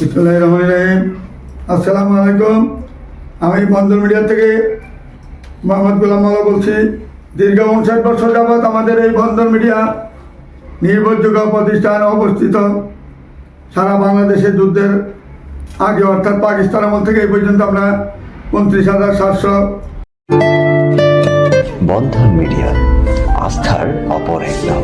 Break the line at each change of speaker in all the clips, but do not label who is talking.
বিসমুল্লাহ রহমান রহিম। আসসালামু আলাইকুম। আমি বন্দর মিডিয়া থেকে মোহাম্মদ গোলাম মালা বলছি। দীর্ঘ উনষাট বছর যাবৎ আমাদের এই বন্দর মিডিয়া নির্ভরযোগ্য প্রতিষ্ঠান অবস্থিত। সারা বাংলাদেশের যুদ্ধের আগে অর্থাৎ পাকিস্তান আমল থেকে এই পর্যন্ত আমরা উনত্রিশ হাজার সাতশো
বন্ধন মিডিয়া আস্থার অপর এক নাম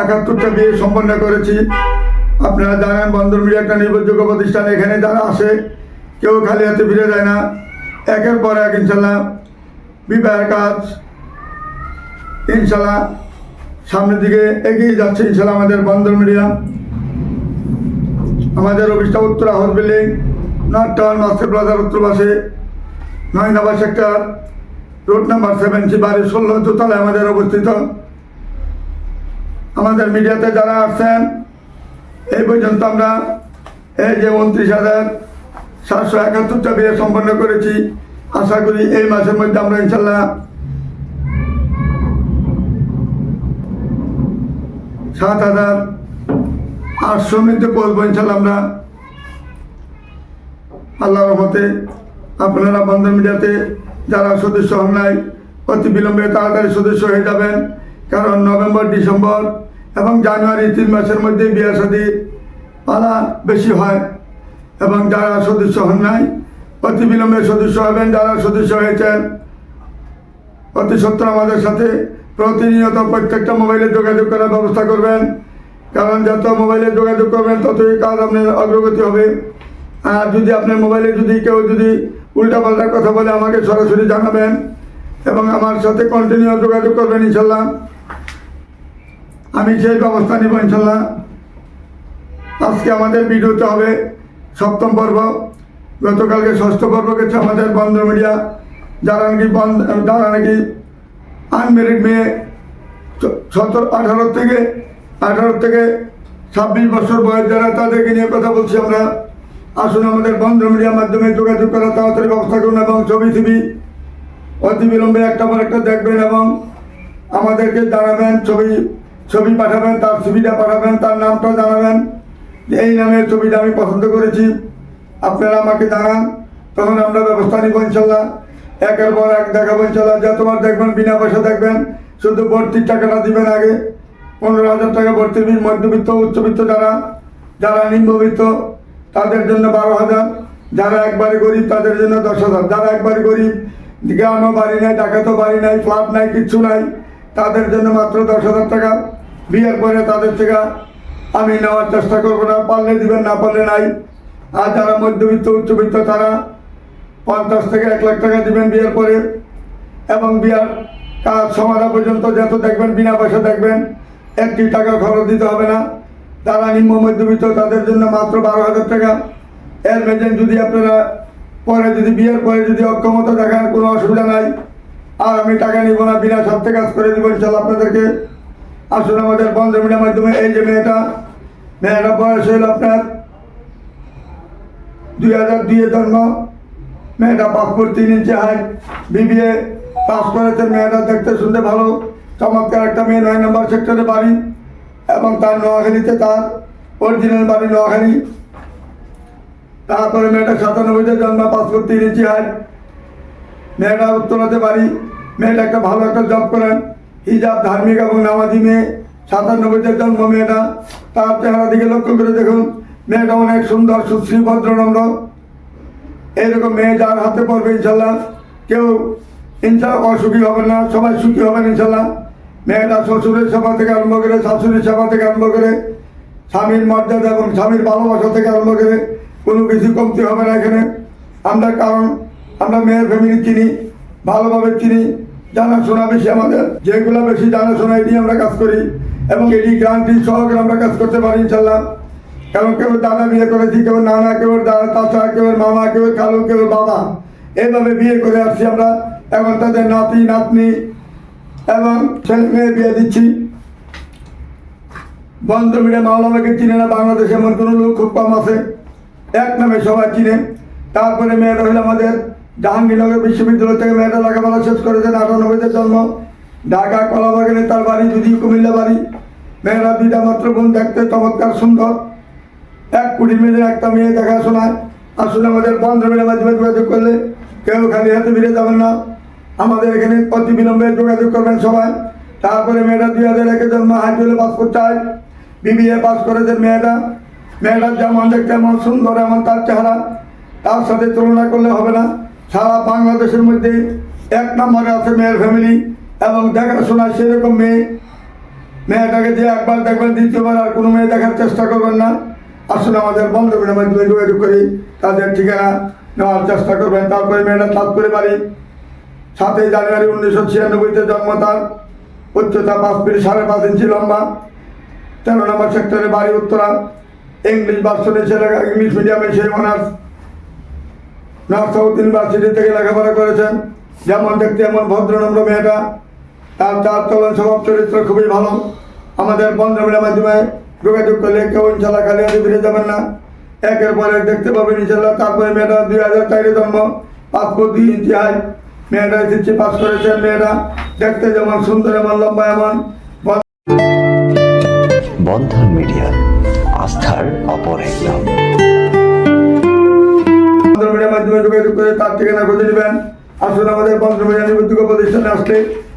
একাত্তরটা বিয়ে সম্পন্ন করেছি। আপনারা জানেন বন্দর মিডিয়া একটা নির্ভরযোগ্য প্রতিষ্ঠান, এখানে যারা আসে, কেউ খালি হাতে ফিরে যায় না। একের পর এক, ইনশাল্লাহ, বিবাহের কাজ, ইনশাল্লাহ, সামনের দিকে এগিয়ে যাচ্ছে ইনশাল্লাহ আমাদের বন্দর মিডিয়া। আমাদের অফিসটা Uttara house building, north town, master প্লাজার উত্তর পাশে। নয় number sector, road number seventy বাড়ি ষোলো, দোতলায় আমাদের অবস্থিত। আমাদের মিডিয়াতে যারা আসছেন এই পর্যন্ত আমরা এই যে উনত্রিশ হাজার সাতশো একাত্তরটা বিয়ে সম্পন্ন করেছি, আশা করি এই মাসের মধ্যে আমরা ইনশাল্লাহ সাত হাজার আটশো মধ্যে পড়ব ইনশাল্লাহ আমরা। আল্লাহ রহমতে আপনারা বন্ধন মিডিয়াতে যারা সদস্য হন নাই, অতি বিলম্বে তাড়াতাড়ি সদস্য হয়ে যাবেন, কারণ নভেম্বর, ডিসেম্বর এবং জানুয়ারি তিন মাসের মধ্যে বিয়ে সাদী পালা বেশি হয় এবং যারা সদস্য হন নাই অতি বিলম্বে সদস্য হবেন, যারা সদস্য হয়েছেন। অতি সত্তর আমাদের সাথে প্রতিনিয়ত প্রত্যেকটা মোবাইলে যোগাযোগ করার ব্যবস্থা করবেন। কারণ যত মোবাইলে যোগাযোগ করবেন, ততই কাজ আপনার অগ্রগতি হবে। আর যদি আপনার মোবাইলে যদি কেউ যদি উল্টাপাল্টা কথা বলে, আমাকে সরাসরি জানাবেন এবং আমার সাথে কন্টিনিউ যোগাযোগ করবেন ইনশাল্লাহ। আমি সেই ব্যবস্থা নিব ইনশাল্লাহ। আজকে আমাদের ভিডিওতে হবে সপ্তম পর্ব। গতকালকে ষষ্ঠ পর্ব গেছে আমাদের বন্ধ মিডিয়া। যারা নাকি বন্ধ যারা নাকি আনমেরিড মেয়ে সতেরো, আঠারো থেকে আঠারো থেকে ছাব্বিশ বছর বয়স যারা, তাদেরকে নিয়ে কথা বলছি আমরা। আসুন আমাদের বন্ধ মিডিয়ার মাধ্যমে যোগাযোগ করার তাড়াতাড়ি ব্যবস্থা করুন এবং ছবি ছবি অতি বিলম্বে একটা পর একটা দেখবেন এবং আমাদেরকে জানাবেন, ছবি ছবি পাঠাবেন, তার ছবিটা পাঠাবেন, তার নামটা জানাবেন। যে এই নামের ছবিটা আমি পছন্দ করেছি, আপনারা আমাকে জানান, তখন আমরা ব্যবস্থা নিব ইনশাল্লাহ। একের পর এক দেখাবো ইনশাল্লাহ। যতবার দেখবেন, বিনা পয়সা দেখবেন, শুধু ভর্তির টাকাটা দিবেন আগে। পনেরো হাজার টাকা ভর্তির বিল মধ্যবিত্ত, উচ্চবিত্ত যারা যারা নিম্নবিত্ত, তাদের জন্য বারো হাজার। যারা একবারে গরিব, তাদের জন্য দশ হাজার। যারা একবারে গরিব, গ্রামও বাড়ি নাই, ডাকাতও বাড়ি নাই, ফ্ল্যাট নাই, কিচ্ছু নাই, তাদের জন্য মাত্র দশ হাজার টাকা। বিয়ের পরে তাদের থেকে আমি নেওয়ার চেষ্টা করব না, পারলে দিবেন, না পারলে নাই। আর যারা মধ্যবিত্ত, উচ্চবিত্ত, তারা পঞ্চাশ থেকে এক লাখ টাকা দিবেন বিয়ের পরে। এবং বিয়ার কাজ সমাধা পর্যন্ত যত দেখবেন, বিনা পয়সা দেখবেন, একটি টাকা খরচ দিতে হবে না। তারা নিম্ন মধ্যবিত্ত, তাদের জন্য মাত্র বারো হাজার টাকা। এর মেজেন যদি আপনারা পরে যদি বিয়ের পরে যদি অক্ষমতা দেখান, কোনো অসুবিধা নাই। আর আমি টাকা নিব না, বিনা স্বার্থে কাজ করে দেবো ইনশাল্লাহ আপনাদেরকে। আসলে আমাদের বন্ধ মিডিয়ার মাধ্যমে, এই যে মেয়েটা মেয়েটা বয়স হইল আপনার দুই হাজার দুইয়ে জন্ম। মেয়েটা পাসপোর্ট তিন ইঞ্চি হাইট বিবিএ পাস করেছে, মেয়েটা দেখতে শুনতে ভালো, চমৎকার একটা মেয়ে, নয় নম্বর সেক্টরে বাড়ি, এবং তার নোয়াখালীতে তার অরিজিনাল বাড়ি নোয়াখালী। তারপরে মেয়েটা সাতানব্বইতে জন্ম পাসপোর্ট তিন ইঞ্চি হাইট মেয়েটা উত্তরাতে বাড়ি, মেয়েটা একটা ভালো একটা জব করেন। হিজাব, ধার্মিক এবং নামাজি মেয়ে, সাতানব্বইতে জন্ম মেয়েটা। তার চেহারা দিকে লক্ষ্য করে দেখুন, মেয়েটা অনেক সুন্দর, সুশ্রী, ভদ্র, নম্র। এইরকম মেয়ে যার হাতে পড়বে ইনশাল্লাহ। কেউ ইনশাল্লাহ অসুখী হবে না, সবাই সুখী হবেন ইনশাল্লাহ। মেয়েটা শ্বশুরের সেবা থেকে আরম্ভ করে, শাশুড়ির সেবা থেকে আরম্ভ করে, স্বামীর মর্যাদা এবং স্বামীর ভালোবাসা থেকে আরম্ভ করে, কোনো কিছু কমতি হবে না এখানে। আমরা কারণ, আমরা মেয়ের ফ্যামিলি চিনি, ভালোভাবে চিনি, জানাশোনা বেশি আমাদের। যেগুলো বেশি জানাশোনা এটি আমরা কাজ করি। এবং এটি গ্রান্টি সহকারে আমরা কাজ করতে পারি, ইনশাল্লাহ। কারণ কেউ দাদা বিয়ে করেছি, কেউ নানা, কেউ দাদা চাচা, কেউ মামা, কেউ খালু, কেউ বাবা, এভাবে বিয়ে করে আসছি আমরা। এবং তাদের নাতি, নাতনি এবং ছেলে মেয়ে বিয়ে দিচ্ছি। বন্ধ মিডিয়া মাওলামাকে চিনে না, বাংলাদেশে এমন কোনো লোক খুব কম আছে। এক নামে সবাই চিনে। তারপরে মেয়েটা হলো আমাদের জাহাঙ্গীরনগর বিশ্ববিদ্যালয় থেকে মেয়েটা লেখাপড়া শেষ করেছেন আটানব্বইতে জন্ম। ঢাকা কলাবাগানে তার বাড়ি যদি কুমিল্লা বাড়ি। মেয়েরা দুইটা মাত্র বোন দেখতে চমৎকার, সুন্দর। এক কুড়ি মেয়েদের একটা মেয়ে দেখাশোনা আসলে আমাদের বন্ধ মেয়ের মাধ্যমে যোগাযোগ করলে কেউ খালি হাতে ফিরে যাবেন না। আমাদের এখানে অতি বিলম্বে যোগাযোগ করবেন সবাই। তারপরে মেয়েটা দুই হাজার একে জন্ম হাইজুলে পাস করতে হয়। বিবিএ পাস করেছে মেয়েটা। মেয়েটার যেমন দেখতে এমন সুন্দর, এমন তার চেহারা। তার সাথে তুলনা করলে হবে না। সারা বাংলাদেশের মধ্যে এক নম্বরে আছে মেয়ের ফ্যামিলি এবং দেখাশোনা সেরকম মেয়ে। মেয়েটাকে যে একবার দেখবেন, দ্বিতীয়বার আর কোনো মেয়ে দেখার চেষ্টা করবেন না। আসলে আমাদের বন্ধুদের মাধ্যমে যোগাযোগ করি, তাদের ঠিকানা নেওয়ার চেষ্টা করবেন। তারপরে মেয়েটা তাৎপরে বাড়ি। সাতই জানুয়ারি উনিশশো ছিয়ানব্বইতে জন্ম তার। উচ্চতা পাঁচ ফিট সাড়ে পাঁচ ইঞ্চি লম্বা। তেরো নম্বর সেক্টরে বাড়ি উত্তরা। ইংলিশ ভার্সনে ছেলে ইংলিশ মিডিয়ামে সে অনার্স। নর্থ সাউথ ইউনিভার্সিটি থেকে লেখাপড়া করেছেন। যেমন দেখতে এমন ভদ্রনম্র মেয়েটা। তার চার চলন স্বভাব চরিত্র খুবই ভালো। আমাদের বন্ধুমের মাধ্যমে যোগাযোগ করলে কেউ ইনশাল্লাহ খালি হাতে ফিরে যাবেন না। একের পর এক দেখতে পাবেন ইনশাল্লাহ। তারপরে মেয়েটা দুই হাজার চারে জন্ম পাসপোর্ট দুই ইঞ্চি হাই মেয়েটা এসেছে পাস করেছেন মেয়েটা। দেখতে যেমন সুন্দর এমন লম্বা এমন
বন্ধন মিডিয়া আস্থার অপর এক নাম।
বন্ধুমিডিয়ার মাধ্যমে যোগাযোগ করে তার ঠিকানা খুঁজে নেবেন। আসলে আমাদের বন্ধুমিডিয়া নিবন্ধুক প্রতিষ্ঠানে আসলে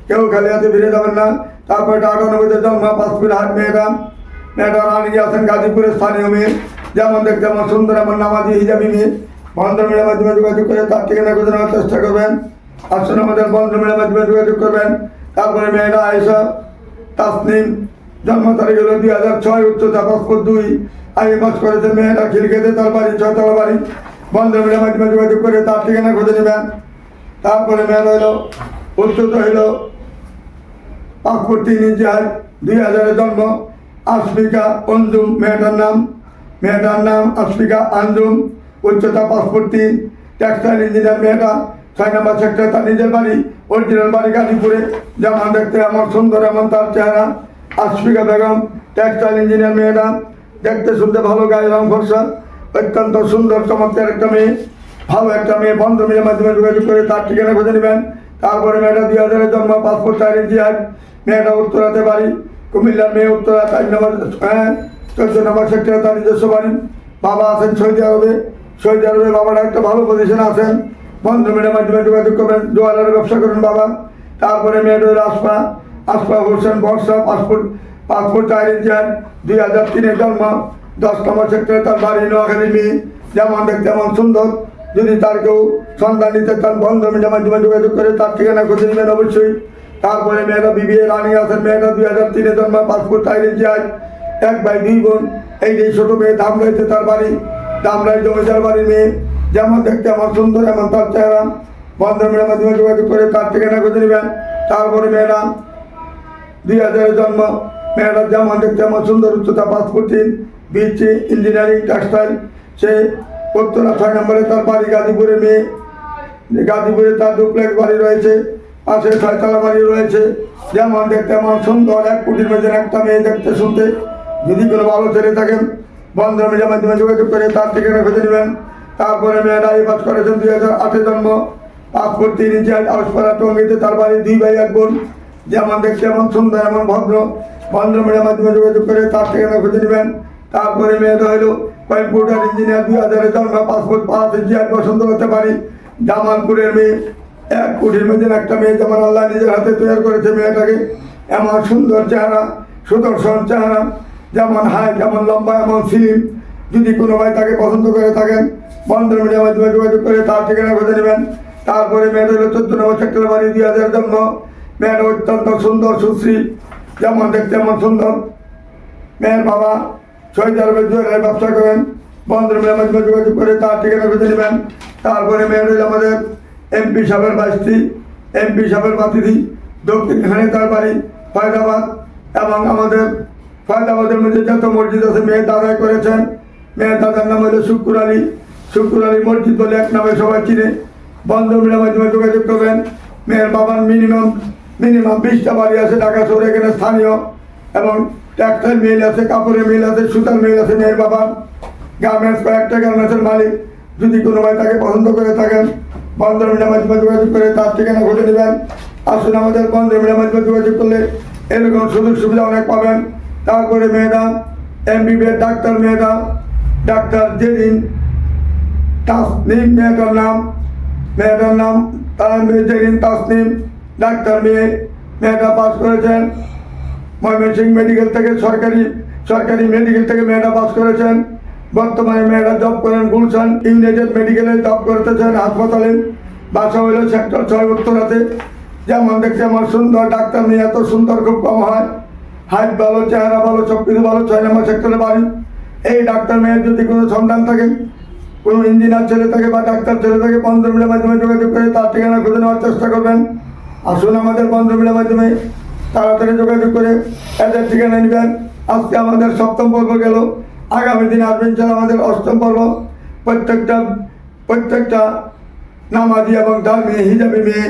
কেউ খালি হাতে ফিরে যাবেন না। তারপর আটানব্বইতে জন্ম পাঁচপুর হাট মেয়েরা। মেয়েটা রানী আছেন গাজীপুরের স্থানীয় মেয়ে। যেমন দেখতে আমার সুন্দর এমন নামাজি হিজাবি মেয়ে। বন্ধ বন্ধুমিডিয়ার মাধ্যমে যোগাযোগ করে তার ঠিকানা খুঁজে নেওয়ার চেষ্টা করবেন। আসলে আমাদের বন্ধ বন্ধুমিডিয়ার মাধ্যমে যোগাযোগ করবেন। তারপরে মেয়েরা আয়েশা, তাসনিম, জন্ম তারিখ হলো দুই হাজার ছয়, উচ্চতা পাসপোর্ট দুই। আগে পাস করেছে মেয়েরা খিলকেতে তার বাড়ি, ছয়তলা বাড়ি। বন্ধ মিলের মাধ্যমে যোগাযোগ করে তার ঠিকানা খুঁজে নেবেন। তারপরে মেয়ের হইল উচ্চতা হইল পাসপোর্ট তিন দুই হাজারের জন্ম আশফিকা অঞ্জুম মেয়েটার নাম। মেয়েটার নাম আশফিকা আঞ্জুম উচ্চতা পাসপোর্ট তিন টেক্সটাইল ইঞ্জিনিয়ার মেয়েটা, ছয় নম্বর সেক্টর তার নিজের বাড়ি অরিজিনাল বাড়ি গাজীপুরে। যেমন দেখতে এমন সুন্দর এমন তার চেহারা। আশফিকা বেগম টেক্সটাইল ইঞ্জিনিয়ার মেয়েটা। দেখতে শুনতে ভালো, গায়ে রং ফর্সা, অত্যন্ত সুন্দর, চমৎকার একটা মেয়ে। ভালো একটা মেয়ে, বন্ধ মেয়ের মাধ্যমে যোগাযোগ করে তার ঠিকানা খুঁজে নেবেন। তারপরে মেয়েটা দুই হাজারের জন্ম, পাসপোর্ট ইঞ্চি হাইট মেয়েটা উত্তরাতে বাড়ি, কুমিল্লার মেয়ে উত্তরা, চার নম্বর হ্যাঁ চোদ্দ নম্বর সেক্টরে তার নিজস্ব বাড়ি। বাবা আছেন সৌদি আরবে। সৌদি আরবে বাবাটা একটা ভালো পজিশনে আছেন। বন্ধ মেয়ের মাধ্যমে যোগাযোগ করবেন জোয়ালের ব্যবসা করেন বাবা। তারপরে মেয়েটা আসমা। আসমা হোসেন বর্ষা, পাসপোর্ট পাসপোর্ট চার হাইট দুই হাজার তিনের জন্ম, দশ নম্বর সেক্টরে তার বাড়ি নোয়াখালী মেয়ে। যেমন দেখতে এমন সুন্দর। যদি তার কেউ সন্ধান নিতে চান বন্ধ মাধ্যমে যোগাযোগ করে, তার ঠিকানা খুঁজে নেবেন অবশ্যই। তারপরে মেয়েরা বিবিএ রানী আছেন মেয়েটা দুই হাজার তিনে জন্ম, পাসপোর্ট চার যায় এক ভাই দুই বোন। এই যে ছোটো মেয়ে দাম ধামরাইতে তার বাড়ি দাম ধামরাই জমিদার বাড়ির মেয়ে। যেমন দেখতে আমার সুন্দর, এমন তার চেহারা। বন্ধ মিডিয়ার মাধ্যমে যোগাযোগ করে তার ঠিকানা খুঁজে নেবেন। তারপরে মেয়েরা দুই হাজারের জন্ম, মেয়েরা যেমন দেখতে আমার সুন্দর, উচ্চতা পাসপোর্ট বিচি, ইঞ্জিনিয়ারিং, টেক্সটাইল। সে উত্তরা ছয় নম্বরে তার বাড়ি গাজীপুরে মেয়ে। গাজীপুরে তার ডুপ্লেক্স বাড়ি রয়েছে, পাশে ছয়তলা বাড়ি রয়েছে। যেমন দেখতে এমন সুন্দর, এক কোটির মধ্যে একটা মেয়ে দেখতে শুনতে। যদি কোনো ভালো ছেলে থাকেন বন্ধ মিডিয়ার মাধ্যমে যোগাযোগ করে তার ঠিকানা খুঁজে নেবেন। তারপরে মেয়েরা এই পাস করেছেন দুই হাজার আটে জন্ম। পাসপোর্ট তিন ইঞ্চি আউসপাড়া টঙ্গিতে তার বাড়ি দুই ভাই এক বোন। যেমন দেখতে এমন সুন্দর, এমন ভদ্র। বন্ধ মিডিয়ার মাধ্যমে যোগাযোগ করে তার ঠিকানা খুঁজে নেবেন। তারপরে মেয়েটা হলো কম্পিউটার ইঞ্জিনিয়ার, দুই হাজারের জন্ম, পাসপোর্ট পাঁচ এক পছন্দ করতে পারি। জামালপুরের মেয়ে, এক কোটির মধ্যে একটা মেয়ে যেমন আল্লাহ নিজের হাতে তৈরি করেছে মেয়েটাকে, এমন সুন্দর চেহারা, সুদর্শন চেহারা, যেমন হাই, যেমন লম্বা, এমন স্লিম যদি কোনো ভাই তাকে পছন্দ করে থাকেন বন্ধ মিডিয়ার মাধ্যমে যোগাযোগ করে তার ঠিকানা খুঁজে নেবেন। তারপরে মেয়েটা হলো চোদ্দ নম্বর সেক্টর বাড়ি, দুই হাজার জন্য মেয়েটা অত্যন্ত সুন্দর, সুশ্রী, যেমন দেখতে এমন সুন্দর। মেয়ের বাবা শহীদ জুয়েলারি ব্যবসা করেন বন্ধুর মেয়ের যোগাযোগ করে, তার ঠিকানা খুঁজে নেবেন। তারপরে মেয়ের হইল আমাদের এমপি সাহেবের বাইশটি এমপি সাহেবের বাতিদি দক্ষিণখানে তার বাড়ি, ফয়দাবাদ, এবং আমাদের ফয়দাবাদের মধ্যে যত মসজিদ আছে, মেয়ের দাদাই করেছেন। মেয়ের দাদার নাম হলো শুক্কুর আলী। শুক্কুর আলী মসজিদ বলে এক নামে সবাই চিনে। বন্ধ মাধ্যমে যোগাযোগ করবেন। মেয়ের বাবার মিনিমাম মিনিমাম বিশটা বাড়ি আছে ঢাকা শহরে, এখানে স্থানীয়। এবং টেক্সটাইল মিল আছে, কাপড়ের মিল আছে, সুতার মিল আছে, মেয়ের বাবা গার্মেন্টস কয়েকটা গার্মেন্টসের মালিক। যদি কোনো ভাই তাকে পছন্দ করে থাকেন বন্ধ মিলের মাধ্যমে যোগাযোগ করে তার ঠিকানা খুঁজে নেবেন। আসুন আমাদের বন্ধ মিলের মাধ্যমে যোগাযোগ করলে এরকম সুযোগ সুবিধা অনেক পাবেন। তারপরে মেয়েরা এমবিবিএস ডাক্তার মেয়েরা ডাক্তার জেরিন তাসনিম মেয়েটার নাম মেয়েটার নাম তার জেরিন তাসনিম, ডাক্তার মেয়ে, মেয়েটা পাস করেছেন। ময়মনসিংহ মেডিকেল থেকে সরকারি সরকারি মেডিকেল থেকে মেয়েরা পাস করেছেন। বর্তমানে মেয়েরা জব করেন গুলশান, ইউনাইটেড মেডিকেলে জব করতেছেন হাসপাতালে। বাসা হইল সেক্টর ছয় উত্তরাতে। যেমন দেখছি আমার সুন্দর ডাক্তার মেয়ে, এত সুন্দর, খুব কম হয়। হাইট ভালো, চেহারা ভালো সব কিছু ভালো, ছয় নম্বর সেক্টরে বাড়ি। এই ডাক্তার মেয়ের যদি কোনো সন্ধান থাকে, কোনো ইঞ্জিনিয়ার ছেলে থাকে বা ডাক্তার ছেলে থাকে বন্ধুমিলের মাধ্যমে যোগাযোগ করে তার ঠিকানা খুঁজে নেওয়ার চেষ্টা করবেন। আসুন আমাদের বন্ধুমিলের মাধ্যমে তাড়াতাড়ি যোগাযোগ করে এদের ঠিকানা নেবেন। আজকে আমাদের সপ্তম পর্ব গেল। আগামী দিনে আসবেন ইনশাল্লাহ আমাদের অষ্টম পর্ব। প্রত্যেকটা প্রত্যেকটা নামাজি এবং ধর্মী হিজাবি মেয়ে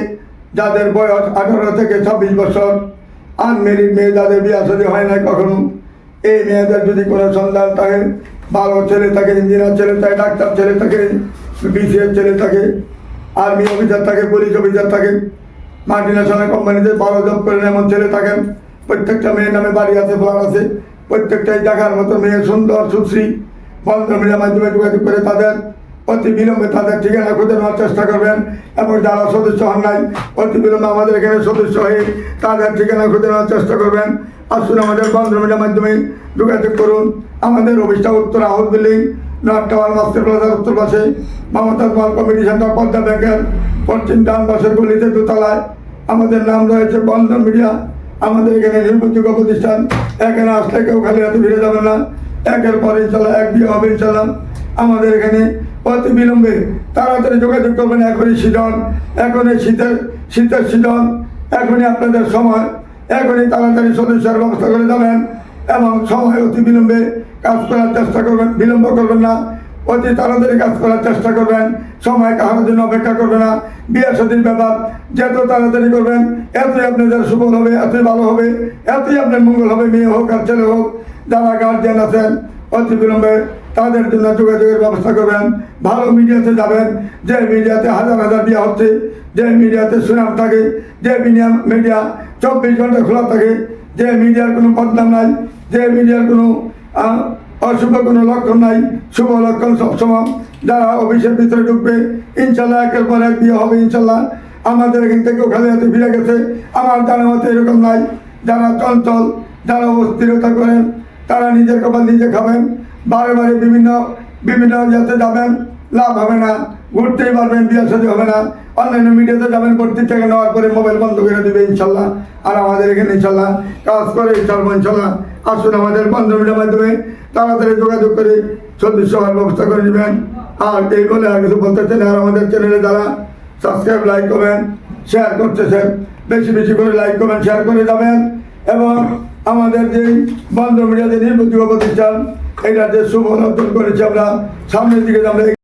যাদের বয়স আঠারো থেকে ছাব্বিশ বছর, আনমেরিড মেয়ে যাদের বিয়ে শাদী হয় না কখনো, এই মেয়েদের যদি কোনো সন্তান থাকে, ভালো ছেলে থাকে, ইঞ্জিনিয়ার ছেলে থাকে, ডাক্তার ছেলে থাকে, বিসিএস ছেলে থাকে, আর্মি অফিসার থাকে, পুলিশ অফিসার থাকে মাল্টি ন্যাশনাল কোম্পানিতে ভালো জব করেন এমন ছেলে থাকেন। প্রত্যেকটা মেয়ের নামে বাড়ি আছে, ফ্ল্যাট আছে। প্রত্যেকটাই দেখার মতো মেয়ে সুন্দর, সুশ্রী বন্ধ মিডিয়ার মাধ্যমে যোগাযোগ করে তাদের অতি বিলম্বে তাদের ঠিকানা খুঁজে নেওয়ার চেষ্টা করবেন এবং যারা সদস্য হন নাই, অতি বিলম্বে আমাদের এখানে সদস্য হয়ে তাদের ঠিকানা খুঁজে নেওয়ার চেষ্টা করবেন। আসুন আমাদের বন্ধ মিডিয়ার মাধ্যমে যোগাযোগ করুন। আমাদের অফিসটা Uttar house building, north tower, master প্লাজার উত্তর পাশে। মমতাজ মাল কমিটি সেন্টার, পদ্মা ব্যাংকের পশ্চিম ডান পাশের গলিতে দোতলায়। আমাদের নাম রয়েছে বন্ধন মিডিয়া। আমাদের এখানে নির্ভরযোগ্য প্রতিষ্ঠান। এখানে আসলে কেউ খালি হাতে ফিরে যাবে না। একের পর ইনশাল্লাহ এক, বিয়ে হবে ইনশাল্লাহ। আমাদের এখানে অতি বিলম্বে তাড়াতাড়ি যোগাযোগ করবেন এখনই সিজন। এখনই শীতের শীতের সিজন। এখনই আপনাদের সময়। এখনই তাড়াতাড়ি সদস্যের ব্যবস্থা করে যাবেন। এবং সময় অতি বিলম্বে কাজ করার চেষ্টা করবেন, বিলম্ব করবেন না। অতি তাড়াতাড়ি কাজ করার চেষ্টা করবেন, সময় কাহার জন্য অপেক্ষা করবে না বিয়ে সাদীর ব্যাপার, যত তাড়াতাড়ি করবেন, এতই আপনাদের সুফল হবে, এতই ভালো হবে, এতই আপনার মঙ্গল হবে, মেয়ে হোক আর ছেলে হোক, যারা গার্জিয়ান আছেন, অতি বিলম্বে তাদের জন্য যোগাযোগের ব্যবস্থা করবেন। ভালো মিডিয়াতে যাবেন, যে মিডিয়াতে হাজার হাজার বিয়ে হচ্ছে, যে মিডিয়াতে সুনাম থাকে, যে মিডিয়া মিডিয়া চব্বিশ ঘণ্টা খোলা থাকে, যে মিডিয়ার কোনো বদনাম নাই, যে মিডিয়ার কোনো অশুভ কোনো লক্ষণ নাই, শুভ লক্ষণ সবসময় যারা অফিসের ভিতরে ঢুকবে, ইনশাল্লাহ একের পর এক বিয়ে হবে, ইনশাল্লাহ। আমাদের এখান থেকেও খালি হাতে ফিরে গেছে। আমার জানা মতে এরকম নাই। যারা চঞ্চল, যারা অস্থিরতা করেন, তারা নিজের কপাল নিজে খাবেন। বারে বারে বিভিন্ন বিভিন্ন জাতে যাবেন। লাভ হবে না, ঘুরতেই পারবেন, বিয়ে সাথে হবে না। অনলাইন মিডিয়াতে যাবেন, ভর্তি থেকে নেওয়ার পরে মোবাইল বন্ধ করে দেবে, ইনশাল্লাহ। আর আমাদের এখানে ইনশাল্লাহ কাজ করে চলবো ইনশাল্লাহ। আসুন আমাদের বন্ধ মিডিয়ার মাধ্যমে তাড়াতাড়ি যোগাযোগ করে সদস্য হওয়ার ব্যবস্থা করে নেবেন। আর এই বলে আর কিছু বলতে চাই আর আমাদের চ্যানেলে যারা সাবস্ক্রাইব লাইক করবেন শেয়ার করতেছেন, বেশি বেশি করে লাইক করবেন শেয়ার করে যাবেন। এবং আমাদের যে বন্ধ মিডিয়া যে প্রতিষ্ঠান এটা যে শুভ অর্জন করেছি আমরা। সামনের দিকে আমরা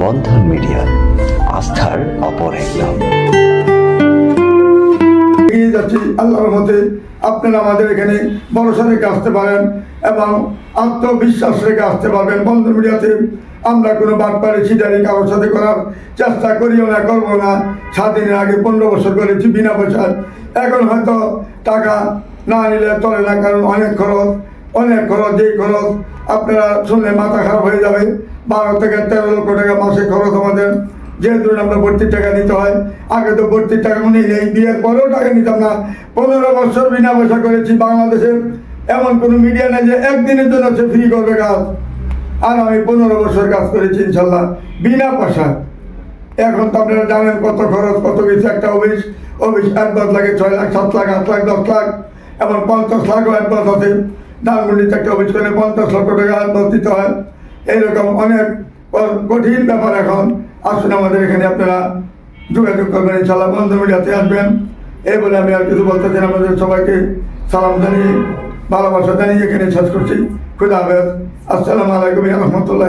বন্ধন মিডিয়া, আস্থার অপর
এগিয়ে যাচ্ছি আল্লাহর মতে আপনারা আমাদের এখানে ভরসা রেখে আসতে পারেন এবং আত্মবিশ্বাস রেখে আসতে পারবেন বন্ধ মিডিয়াতে আমরা কোনো বাটপাড়ি, ছিটারি কারোর সাথে করার চেষ্টা করিও না, করব না। স্বাধীনের আগে পনেরো বছর করেছি বিনা পয়সায়। এখন হয়তো টাকা না নিলে চলে না, কারণ অনেক খরচ। অনেক খরচ যেই খরচ আপনারা শুনলে মাথা খারাপ হয়ে যাবে, বারো থেকে তেরো লক্ষ টাকা মাসে খরচ আমাদের। যেহেতু আমরা ভর্তির টাকা নিতে হয়, আগে তো ভর্তির টাকা নেই নেই, বিয়ের পরেও টাকা নিতাম না। পনেরো বছর বিনা পয়সা করেছি বাংলাদেশের। এমন কোনো মিডিয়া নেই যে একদিনের জন্য সে ফ্রি করবে কাজ। আর আমি পনেরো বছর কাজ করেছি, ইনশাল্লাহ, বিনা পয়সা এখন তো আপনারা জানেন কত খরচ, কত কিছু, একটা অফিস অফিস অ্যাডভান্স লাগে ছয় লাখ, সাত লাখ, আট লাখ, দশ লাখ, এবং পঞ্চাশ লাখও অ্যাডভান্স আছে। ধানমন্ডিতে একটা অভিযোগে পঞ্চাশ লক্ষ টাকা দিতে হয়। এইরকম অনেক কঠিন ব্যাপার এখন। আসুন আমাদের এখানে আপনারা যোগাযোগ করবেন ইনশাল্লাহ বন্ধ মিডিয়াতে আসবেন। এই বলে আমি আর কিছু বলতে চাই। আমাদের সবাইকে সালাম জানিয়ে, ভালোবাসা জানিয়ে এখানে শেষ করছি। খুদা হাফেজ। আসসালামু আলাইকুম রহমতুল্লাহ